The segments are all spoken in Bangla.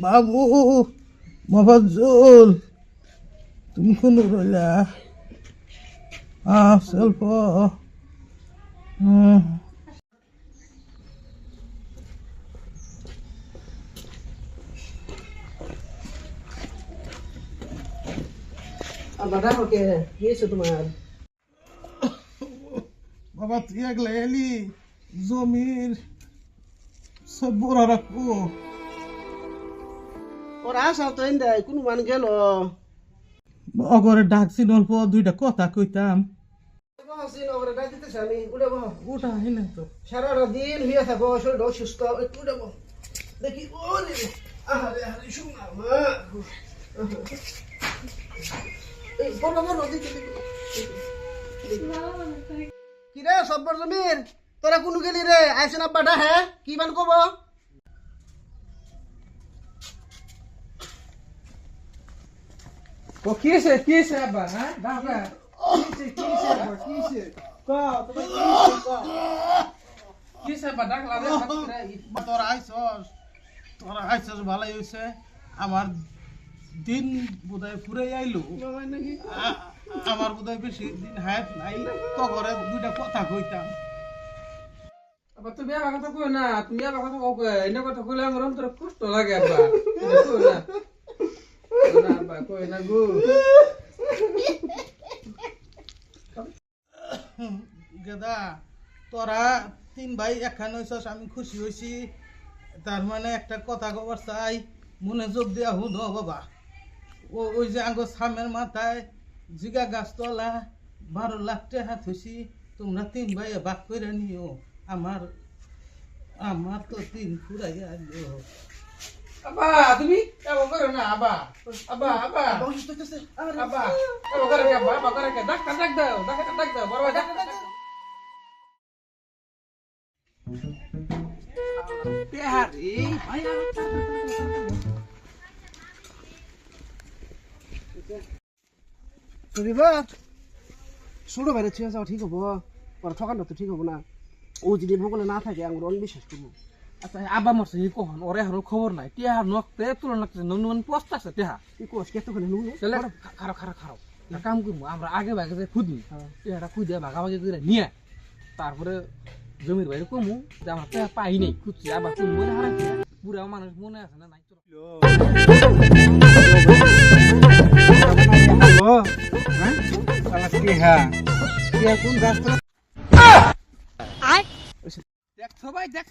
বাবু মফাজ্জল তুমি কোন রইলা? আহ স্বল্প। হুম হয়েছে তোমার। বাবা তুই একলা এলি? জমির সব বড় রাখব। ওরা আসাও তো এনে কোনো মান গেল। অগরে ডাকছি অল্প দুইটা কথা কইতাম। বসিন ওরা ডাক দিতেছে আমি উঠে বহ ওটা আইলে তো। সারাটা দিন হইয়া থাকো শরীর অসুস্থ একটু উঠে দেখি ওরে আহারে আহারে শুনা মা। এই বড় বড় দেখি কি রে সব্বর জমির তোরা কোন গেলি রে? আইসেন আব্বাটা হ্যাঁ? কি মান কব? ও কিসে কিসে আবার হ্যাঁ দাদা কিসে কিসে আবার কিসে ক তোমার কি হইছে, ক কিসে আবার ডাকলা রে তোরা আইসস তোরা ভালোই আমার দিন বোধহয় ফুরে আইলো। আমার বোধহয় বেশি দিন হায়াত নাই। তো ঘরে দুইটা কথা কইতাম। আবার তুমি আবার কথা কই না তুমি আবার কথা কও এনে কথা কইলে আমার অন্তরে কষ্ট লাগে আব্বা গেদা, তোরা তিন ভাই একখান আমি খুশি হইছি। তার মানে একটা কথা কবার চাই, মনে যোগ দিয়া হুন বাবা। ও, ওই যে আঙ্গ সামের মাথায় জিগা গাছতলা, বারো লাখ টাকা থইছি, তোমরা তিন ভাই বাক করে নিও। আমার আমার তো তিন ফুরাইয়া গেল আব্বা তুমি আবার করো না আব্বা আব্বা আব্বা অসুস্থ হইতেছে আরে আব্বা আব্বা করে কে আব্বা আব্বা করে কে। ডাক্তার ডাক দাও ডাক্তার ডাক দাও, বড় ভাই ডাক্তার ডাক দাও। পেহারি সুরিবা ছোটো বাইরে ঠিক হব, পরে ঠকানো তো ঠিক হব না। ও যদি ভূগোলে না থাকে আমার অনবিশ্বাস করব। আচ্ছা আব্বা মরছে এই কখন ওরে এখন খবর নাই। টিয়া নকতে তুলন লাগছে নন নন পোস্ট আছে টিয়া তুই কোষ কেতক্ষণে নুনে তাহলে খারাপ খারাপ খারাপ একটা কাম করব আমরা আগে ভাগে যে খুঁজনি টিয়াটা খুঁজে ভাগাভাগি করে নিয়ে। তারপরে জমির বাইরে কমু যে আমরা টিয়া পাই নাই খুঁজছি আবার কোন মনে হারাইছে বুড়া মানুষ মনে আছে না নাই? চলো।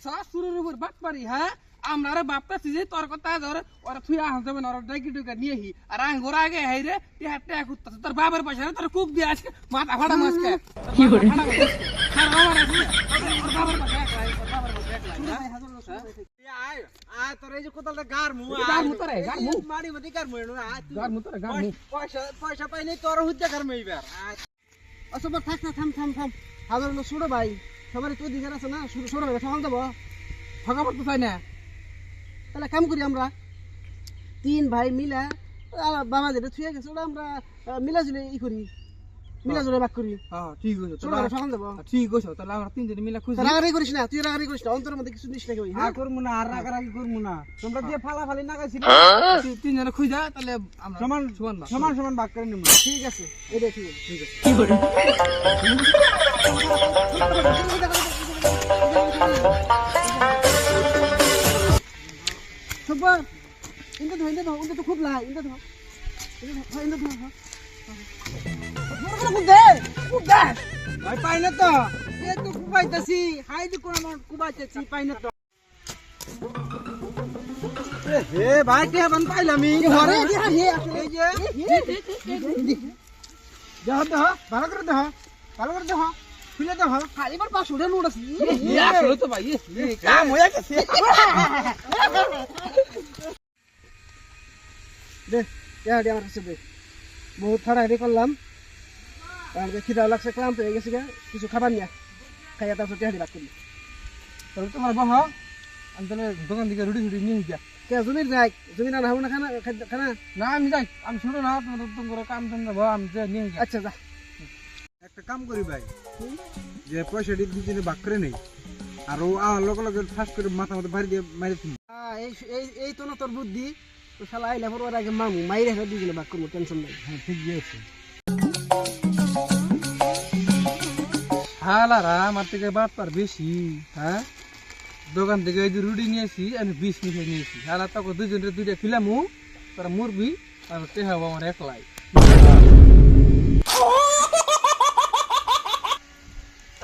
ভাই দেখছ শুরুর উপর বাট পারি হ্যাঁ আমরা আরে বাপটাছি যে তোর কথা ধরে ওরা তুই আহ যাবে না ওরা ডাকি ডুকা নিয়ে হি আর আং গোরা আগে হাই রে টিয়া টিয়া কুত্তা তোর বাবার পয়সা রে তোর কুক দিয়ে আজকে মাথা ফাটা মাছকে কি করে বাবার পয়সা একলাই তোর বাবার পয়সা একলাই আয় আয় তোর এই যে কোথাও গার মু গার মু তোরে, গার মু। মারি মতি গার মু আয় তুই গার মুতরে গার মু পয়সা পয়সা পাই নাই তোর হুদ্দা গার মু এবার আচ্ছা বা থাক থাক থাম থাম থাম হাজার লোক ছোট ভাই সবার তো দিকে আছে না? ভাই ঠকান দেবো ঠকা পড়তে চাই না। তাহলে কাম করি আমরা। তিন ভাই মিলা বাবা যেটা ছুঁয়ে গেছে ওটা আমরা আহ, মিলা জুলে ই করি। মিলা জুলে বাক করি। হ্যাঁ ঠিক আছে ছোট ভাই ঠকান দেবো। ঠিক আছে তাহলে আমরা তিনজনে মিলে খুঁজি রাগারি করিস না তুই রাগারি করিস না অন্তরের মধ্যে কিছু নিস নাকি হ্যাঁ? করব না আর রাগারাগি করব না। তোমরা দিয়ে ফালাফালি না গাইছি তিনজনে খুঁজা তাহলে আমরা সমান সমান সমান সমান ভাগ করে নিব। ঠিক আছে। ঠিক আছে ঠিক আছে। ইন্দা ইন্দা ধো ইন্দা তো খুব লাই ইন্দা ধো ইন্দা ধো ইন্দা ধো খুব দে খুব দে ভাই পাই না তো। এ তো কুবাইতাছি হাই দি কোন আমার কুবাইতাছি পাই না তো। এ ভাই কে বান পাইলামি ঘরে দিয়া হে এই যে দেহ দেহ ভালো করে দেহ ভালো করে দেহ খুলে দেহ। খালিবার পাঁচশো টাকা নোট আছে আসলে তো ভাই কাম হয়ে গেছে। দে ইয়া দে আমার কাছে দে। বহুত ফাড়াহাড়ি করলাম। কারণ যে খিদা লাগছে ক্লান্ত হয়ে গেছে কিছু খাবার নিয়া খাইয়া তারপর টেহারি বাদ করলি তাহলে তোমার বহ আমি তাহলে দোকান থেকে রুটি রুটি নিয়ে যা কে জমির যাই জমির না হব না খানা খানা? না আমি যাই আমি ছোট না তোমার তোমার কাম টাম দেবো আমি যে নিয়ে যা আচ্ছা যা। একটা কাম করি ভাই যে পয়সাটি দুজনে ভাগ করে নেই আর ও আমার লগে লগে ফার্স্ট করে মাথা মতো বাড়ি দিয়ে মারি এই এই তো না তোর বুদ্ধি তো শালা আইলে পর ওর আগে মামু মাইরে গেলে বাক করব টেনশন নাই। হ্যাঁ ঠিক আছে। হালারা আমার থেকে বাটপার বেশি হ্যাঁ? দোকান থেকে এই যে রুটি নিয়েছি আমি বিষ মিশিয়ে নিয়েছি। হালা তখন দুজনের দুইটা খিলামু তারা মুরবি আর টেহা হব আমার একলাই।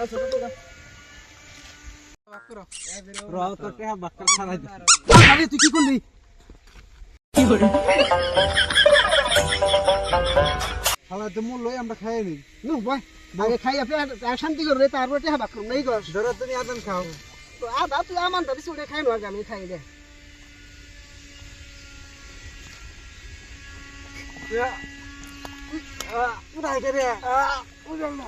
আচ্ছা তো তোরা র তো টেহা বাক্কার ছাড়াই দে আরে তুই কি করলি? শালা তো মূল লই আমরা খাই নি। নো বয় আগে খাই আপনি শান্তি করবে তারপর টেহা বাক করুন নাই গস ধরো তুমি আদান খাও। তো আদা তুই আমার দাবি শুনে খাই নো আগে আমি খাই দে। করে আ না